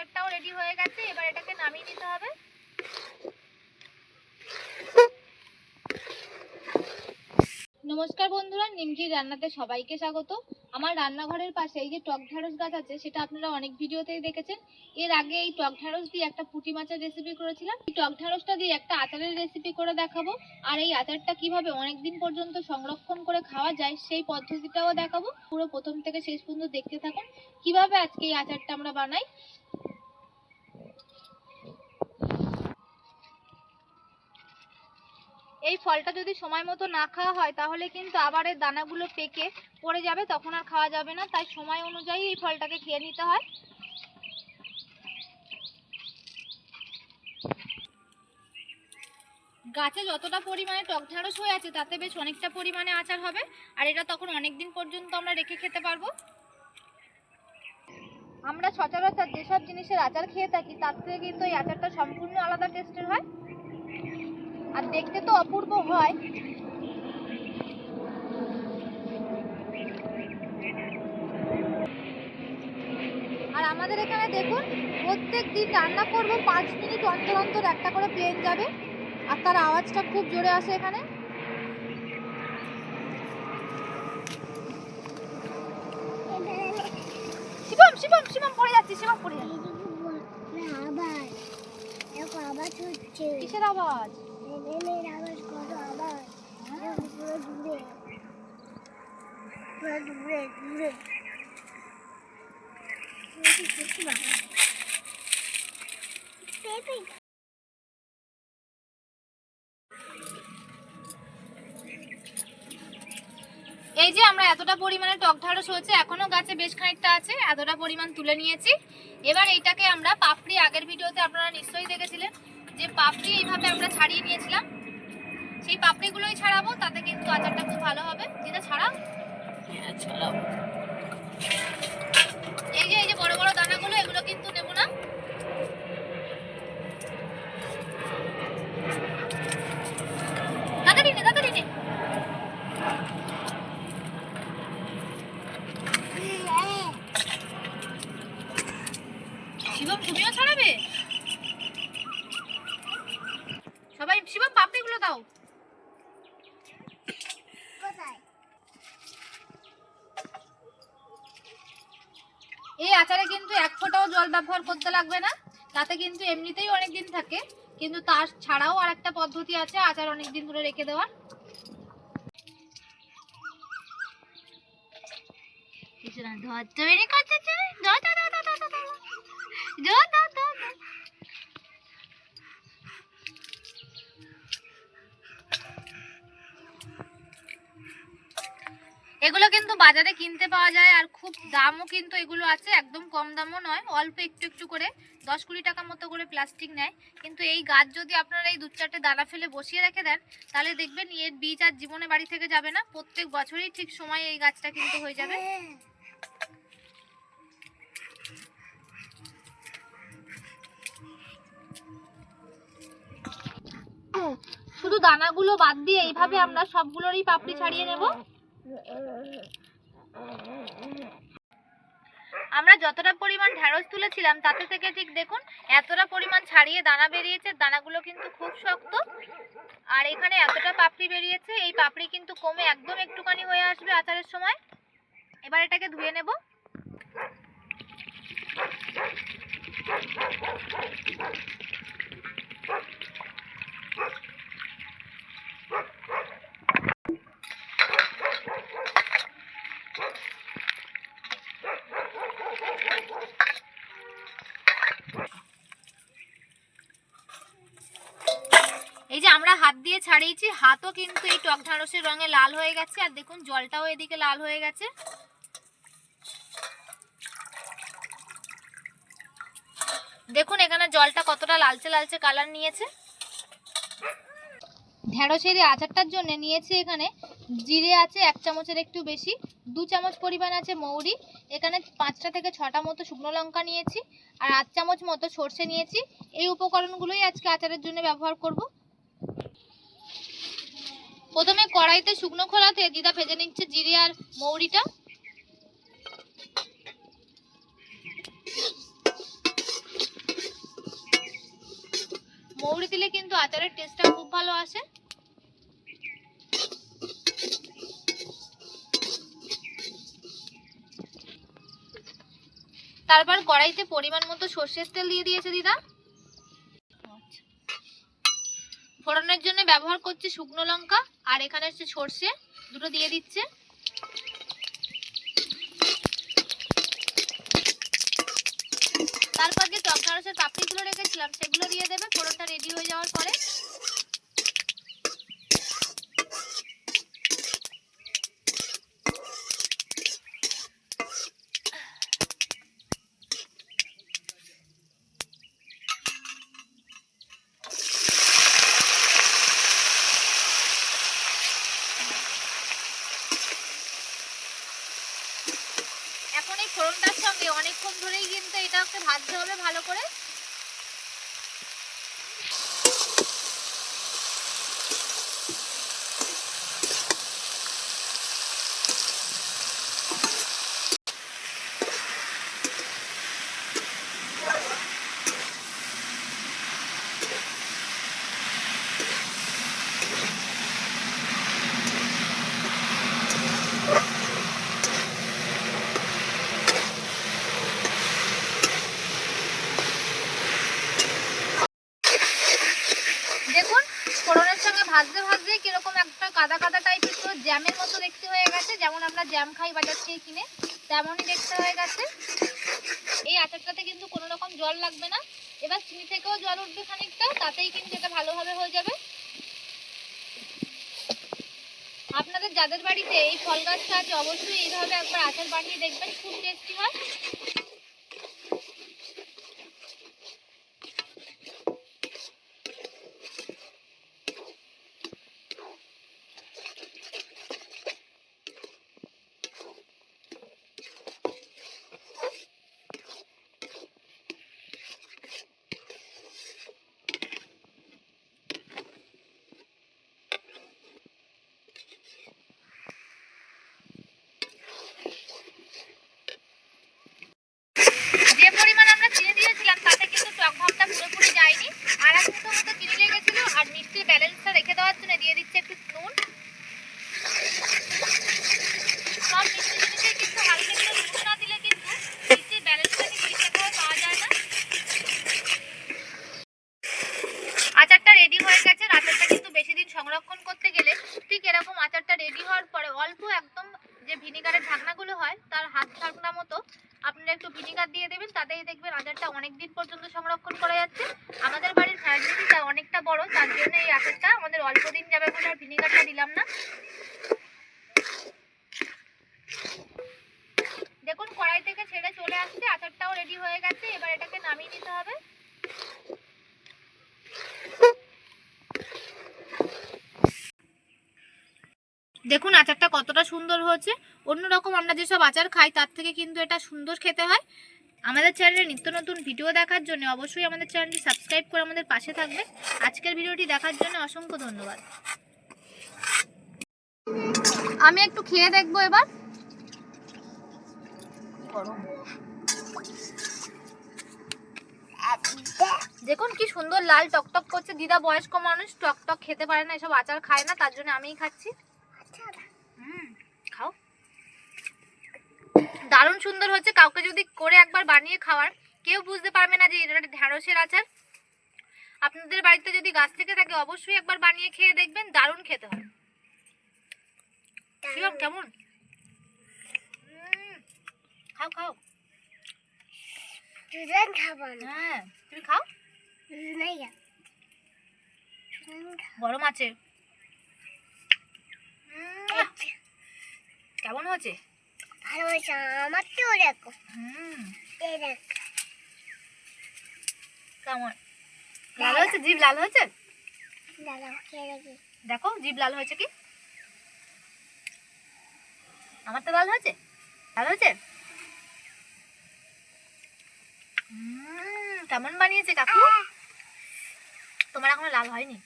আচারটাও ready হয়ে গেছে, এবার এটাকে নামিয়ে নিতে হবে। নমস্কার বন্ধুরা, নিমকি রান্নাতে সবাইকে স্বাগত। আমার রান্নাঘরের পাশে এই যে টক ঢ্যাঁড়স গাছ আছে, সেটা আপনারা অনেক ভিডিওতেই দেখেছেন। এর আগে এই টক ঢ্যাঁড়স দিয়ে একটা পুঁটি মাছের রেসিপি করেছিলাম। এই টক ঢ্যাঁড়সটা দিয়ে একটা আচারের রেসিপি করে দেখাবো। আর এই আচারটা কীভাবে অনেকদিন পর্যন্ত সংরক্ষণ করে খাওয়া যায়, সেই পদ্ধতিটাও দেখাবো। পুরো প্রথম থেকে শেষ পর্যন্ত দেখতে থাকুন। কীভাবে আজকে এই আচারটা আমরা বানাই? এই ফলটা যদি সময় মতো না খাওয়া হয়, তাহলে কিন্তু আবার এর দানাগুলো পেকে পড়ে যাবে, তখন আর খাওয়া যাবে না। তাই সময় অনুযায়ী এই ফলটাকে খেয়ে নিতে হয়। গাছে যতটা পরিমাণে টক ঢ্যাঁড়স হয়ে আছে, তাতে বেশ অনেকটা পরিমাণে আচার হবে। আর এটা তখন অনেক দিন পর্যন্ত আমরা রেখে খেতে পারব। আমরা সচরাচর যেসব জিনিসের আচার খেয়ে থাকি, তার থেকে কিন্তু এই আচারটা সম্পূর্ণ আলাদা টেস্টের হয়। আর দেখতে তো অপূর্ব হয়। আর আমাদের এখানে দেখুন প্রত্যেক দিন রান্না করব পাঁচ মিনিট অন্তর অন্তর একটা করে প্লেন যাবে। আর তার আওয়াজটা খুব জোরে আসে এখানে। শিবম শিবম শিবম পড়ে যাচ্ছে শিবম পড়ে যাচ্ছে। আবার? দেখো আবার কিসের আওয়াজ? এই যে আমরা এতটা পরিমাণে টক ঢ্যাঁড়স হয়েছে, এখনও গাছে বেশ খানিকটা আছে, এতটা পরিমাণ তুলে নিয়েছি। এবার এইটাকে আমরা পাপড়ি আগের ভিডিওতে আপনারা নিশ্চয়ই দেখেছিলেন। যে পাপড়ি এইভাবে আমরা ছাড়িয়ে নিয়েছিলাম সেই পাপড়িগুলোই ছাড়াবো তাতে কিন্তু আচারটা খুব ভালো হবে। যেটা ছাড়াও। এই যে এই যে বড় বড় দানাগুলো এগুলো কিন্তু নেব না। তাড়াতাড়ি নে তাড়াতাড়ি নে শিবম তুমিও ছাড়াবে সবাই শিবম পাপড়িগুলো দাও কোথায় এই আচারে কিন্তু এক ফোঁটাও জল ব্যবহার করতে লাগবে না তাতে কিন্তু এমনিতেই অনেক দিন থাকে কিন্তু তার ছাড়াও আর একটা পদ্ধতি আছে আচার অনেক দিন ধরে রেখে দেওয়ার ধর ধর ধর ধর বাজারে কিনতে পাওয়া যায় আর খুব দামও কিন্তু এগুলো আছে, একদম কম দামও নয়, অল্প একটু একটু করে, দশ কুড়ি টাকা মতো করে প্লাস্টিক নেয়। কিন্তু এই গাছ যদি আপনারা এই দু চারটে দানা ফেলে বসিয়ে রেখে দেন, তাহলে দেখবেন এর বীজ আর জীবনে বাড়ি থেকে যাবে না, প্রত্যেক বছরই ঠিক সময় এই গাছটা কিন্তু হয়ে যাবে। শুধু দানাগুলো বাদ দিয়ে এইভাবে আমরা সবগুলোরই পাপড়ি ছাড়িয়ে নেব। আমরা যতটা পরিমাণ ঢ্যাঁড়স তুলেছিলাম, তাতে থেকে ঠিক দেখুন, এতটা পরিমাণ ছাড়িয়ে দানা বেরিয়েছে। দানাগুলো কিন্তু খুব শক্ত। আর এখানে এতটা পাপড়ি বেরিয়েছে, এই পাপড়ি কিন্তু কমে একদম একটুখানি হয়ে আসবে আচারের সময়। এবার এটাকে ধুয়ে নেব। এই যে আমরা হাত দিয়ে ছাড়িয়েছি, হাতও কিন্তু এই টক ঢ্যাঁড়সের রঙে লাল হয়ে গেছে। আর দেখুন, জলটাও এদিকে লাল হয়ে গেছে। দেখুন, এখানে জলটা কতটা লালচে লালচে কালার নিয়েছে। ঢ্যাঁড়সের এই আচারটার জন্য নিয়েছি এখানে জিরে আছে, এক চামচের একটু বেশি, দু চামচ পরিমাণ আছে মৌরি, এখানে পাঁচটা থেকে ছটা মতো শুকনো লঙ্কা নিয়েছি, আর আট চামচ মতো সর্ষে নিয়েছি। এই উপকরণগুলোই আজকে আচারের জন্য ব্যবহার করব। প্রথমে কড়াইতে শুকনো খোলাতে দিদা ভেজে নিচ্ছে জিরে আর মৌরিটা। মৌরি দিলে কিন্তু আচারের টেস্টটা খুব ভালো আসে। তারপর কড়াইতে পরিমাণ মতো সর্ষের তেল দিয়ে দিয়েছে দিদা। ফোড়নের জন্য ব্যবহার করছি শুকনো লঙ্কা, আর এখানে হচ্ছে সর্ষে, দুটো দিয়ে দিচ্ছে। তারপর যে টক ঢ্যাঁড়সের পাপড়িগুলো রেখেছিলাম, সেগুলো দিয়ে দেবে, ফোড়নটা রেডি হয়ে যাওয়ার পরে এখন এই ফোড়নটার সঙ্গে অনেকক্ষণ ধরেই কিন্তু এটাকে ভাজতে হবে ভালো করে দেখুন ফোড়নের সঙ্গে ভাজতে ভাজতে কীরকম একটা কাদা কাদা টাইপের তো জ্যামের মতো দেখতে হয়ে গেছে। যেমন আমরা জ্যাম খাই বাজার থেকে কিনে, তেমনই দেখতে হয়ে গেছে। এই আচারটাতে কিন্তু কোনো রকম জল লাগবে না। এবার চিনি থেকেও জল উঠবে খানিকটা, তাতেই কিন্তু এটা ভালোভাবে হয়ে যাবে। আপনাদের যাদের বাড়িতে এই ফল গাছটা আছে, অবশ্যই এইভাবে একবার আচার বানিয়ে দেখবেন, খুব টেস্টি হয় যে পরিমাণ আমরা চিনি দিয়েছিলাম তাতে কিন্তু টক ভাবটা পুরোপুরি যায়নি আর এক মুঠো মতো চিনি লেগেছিল আর মিষ্টির ব্যালেন্সটা রেখে দেওয়ার জন্য দিয়ে দিচ্ছে একটু নুন সব মিষ্টি জিনিসে কিন্তু হালকা একটু নুন না দিলে কিন্তু মিষ্টির ব্যালেন্সটা ঠিক ঠিকঠাকভাবে পাওয়া যায় না আচারটা রেডি হয়ে গেছে আর আচারটা কিন্তু বেশি দিন সংরক্ষণ করতে গেলে ঠিক এরকম আচারটা রেডি হওয়ার পরে অল্প একদম যে ভিনিগারের ঢাকনাগুলো হয় তার হাত ঢাকনা মতো আপনারা একটু ভিনিগার দিয়ে দেবেন তাতেই দেখবেন আচারটা অনেক দিন পর্যন্ত সংরক্ষণ করা যাচ্ছে। আমাদের বাড়ির ফ্যামিলিটা অনেকটা বড়, তার জন্য এই আচারটা আমাদের অল্প দিন যাবে বলে আর ভিনিগারটা দিলাম না। দেখুন, কড়াই থেকে ছেড়ে চলে আসছে, আচারটাও রেডি হয়ে গেছে, এবার এটাকে নামিয়ে নিতে হবে। দেখুন, আচারটা কতটা সুন্দর হয়েছে। অন্যরকম আমরা যেসব আচার খাই, তার থেকে কিন্তু এটা সুন্দর খেতে হয়। আমাদের চ্যানেলে নিত্য নতুন ভিডিও দেখার জন্য অবশ্যই আমাদের চ্যানেলটি সাবস্ক্রাইব করে আমাদের পাশে থাকবেন। আজকের ভিডিওটি দেখার জন্য অসংখ্য ধন্যবাদ। আমি একটু খেয়ে দেখব এবার। দেখুন, কি সুন্দর লাল টকটক করছে। দিদা বয়স্ক মানুষ, টকটক খেতে পারে না, এসব আচার খায় না, তার জন্য আমিই খাচ্ছি হুম, খাও দারুণ সুন্দর হচ্ছে। কাউকে যদি করে একবার বানিয়ে খাওয়ার কেউ বুঝতে পারবে না যে এটা ঢ্যাঁড়সের আচার। আপনাদের বাড়িতে যদি গাছ থেকে থাকে অবশ্যই একবার বানিয়ে খেয়ে দেখবেন দারুণ খেতে হয়। শিবম কেমন? খাও খাও। দুজন খাব হ্যাঁ তুমি খাও। গরম আছে কেমন হয়েছে? ভালো হয়েছে আমার তো দেখো হুম। কেমন? লাল হয়েছে? জিভ লাল হয়েছে? দেখি। জিভ লাল হয়েছে কি? আমার তো লাল হয়েছে? লাল হয়েছে? কেমন বানিয়েছে কাকু? তোমার এখনও লাল হয়নি।